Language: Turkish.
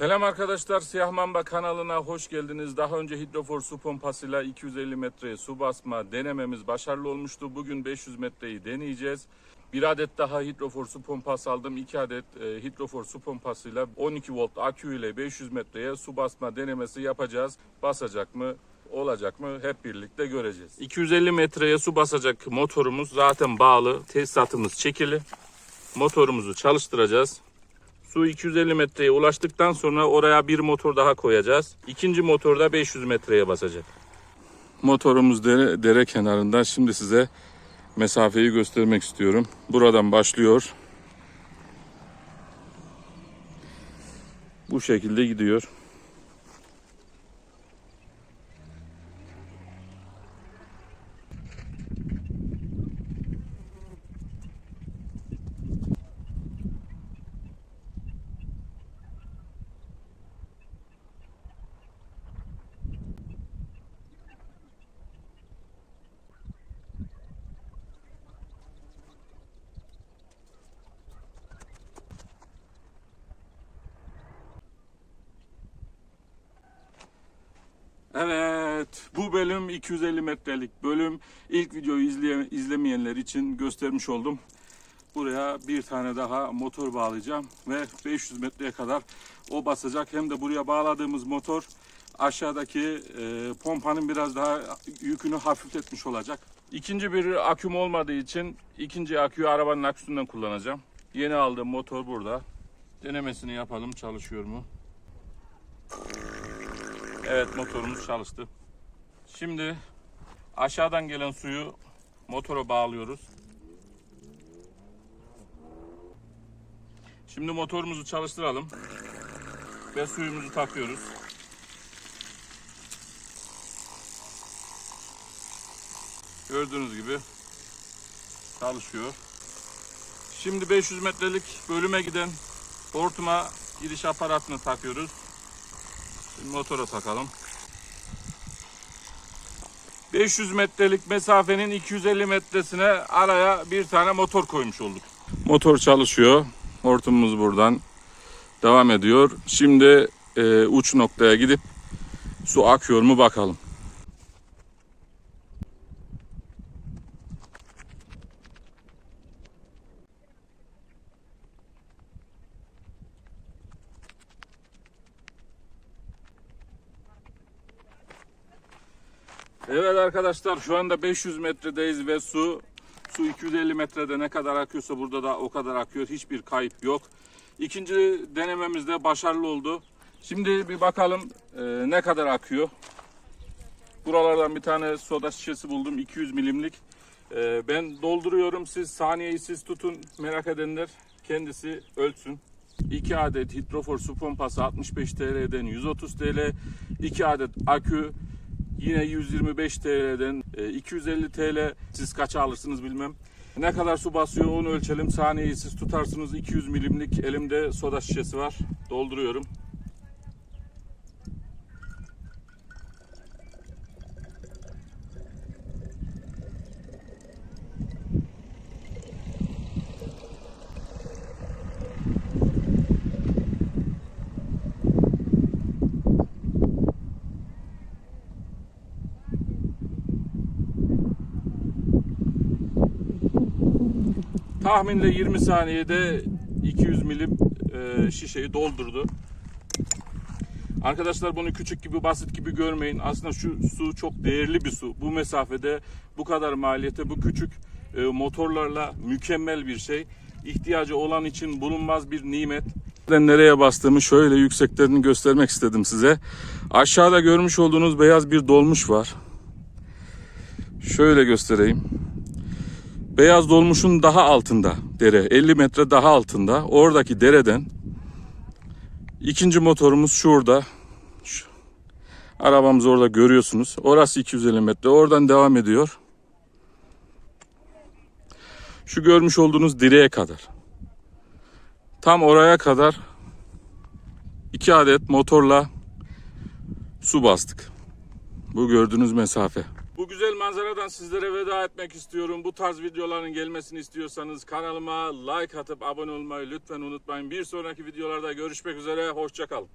Selam arkadaşlar, Siyah Mamba kanalına hoş geldiniz. Daha önce hidrofor su pompasıyla 250 metreye su basma denememiz başarılı olmuştu. Bugün 500 metreyi deneyeceğiz. Bir adet daha hidrofor su pompası aldım. İki adet e, hidrofor su pompasıyla 12 volt akü ile 500 metreye su basma denemesi yapacağız. Basacak mı? Olacak mı? Hep birlikte göreceğiz. 250 metreye su basacak motorumuz zaten bağlı. Tesisatımız çekili. Motorumuzu çalıştıracağız. Su 250 metreye ulaştıktan sonra oraya bir motor daha koyacağız. İkinci motor da 500 metreye basacak. Motorumuz dere, dere kenarında. Şimdi size mesafeyi göstermek istiyorum. Buradan başlıyor. Bu şekilde gidiyor. Evet, bu bölüm 250 metrelik bölüm. İlk videoyu izleye, izlemeyenler için göstermiş oldum. Buraya bir tane daha motor bağlayacağım ve 500 metreye kadar o basacak. Hem de buraya bağladığımız motor aşağıdaki e, pompanın biraz daha yükünü hafifletmiş olacak. İkinci bir aküm olmadığı için ikinci aküyü arabanın aküsünden kullanacağım. Yeni aldığım motor burada. Denemesini yapalım çalışıyor mu? Evet motorumuz çalıştı. Şimdi aşağıdan gelen suyu motora bağlıyoruz. Şimdi motorumuzu çalıştıralım. Ve suyumuzu takıyoruz. Gördüğünüz gibi çalışıyor. Şimdi 500 metrelik bölüme giden hortuma giriş aparatını takıyoruz. Şimdi motora takalım. 500 metrelik mesafenin 250 metresine araya bir tane motor koymuş olduk. Motor çalışıyor. Hortumumuz buradan devam ediyor. Şimdi e, uç noktaya gidip su akıyor mu bakalım. Evet arkadaşlar şu anda 500 metredeyiz ve su su 250 metrede ne kadar akıyorsa burada da o kadar akıyor. Hiçbir kayıp yok. İkinci denememiz de başarılı oldu. Şimdi bir bakalım e, ne kadar akıyor. Buralardan bir tane soda şişesi buldum 200 milimlik. E, ben dolduruyorum siz saniyeyi siz tutun merak edenler kendisi ölçsün. 2 adet hidrofor su pompası 65 TL'den 130 TL. 2 adet akü Yine 125 TL'den e, 250 TL siz kaça alırsınız bilmem. Ne kadar su basıyor onu ölçelim. Saniyeyi siz tutarsınız 200 milimlik elimde soda şişesi var. Dolduruyorum. Tahminle 20 saniyede 200 milim e, şişeyi doldurdu. Arkadaşlar bunu küçük gibi basit gibi görmeyin. Aslında şu su çok değerli bir su. Bu mesafede bu kadar maliyete bu küçük e, motorlarla mükemmel bir şey. İhtiyacı olan için bulunmaz bir nimet. Ben nereye bastığımı şöyle yükseklerini göstermek istedim size. Aşağıda görmüş olduğunuz beyaz bir dolmuş var. Şöyle göstereyim. Beyaz dolmuşun daha altında dere 50 metre daha altında. Oradaki dereden ikinci motorumuz şurada. Şu, arabamız orada görüyorsunuz. Orası 250 metre. Oradan devam ediyor. Şu görmüş olduğunuz direğe kadar. Tam oraya kadar iki adet motorla su bastık. Bu gördüğünüz mesafe bu güzel manzaradan sizlere veda etmek istiyorum. Bu tarz videoların gelmesini istiyorsanız kanalıma like atıp abone olmayı lütfen unutmayın. Bir sonraki videolarda görüşmek üzere. Hoşçakalın.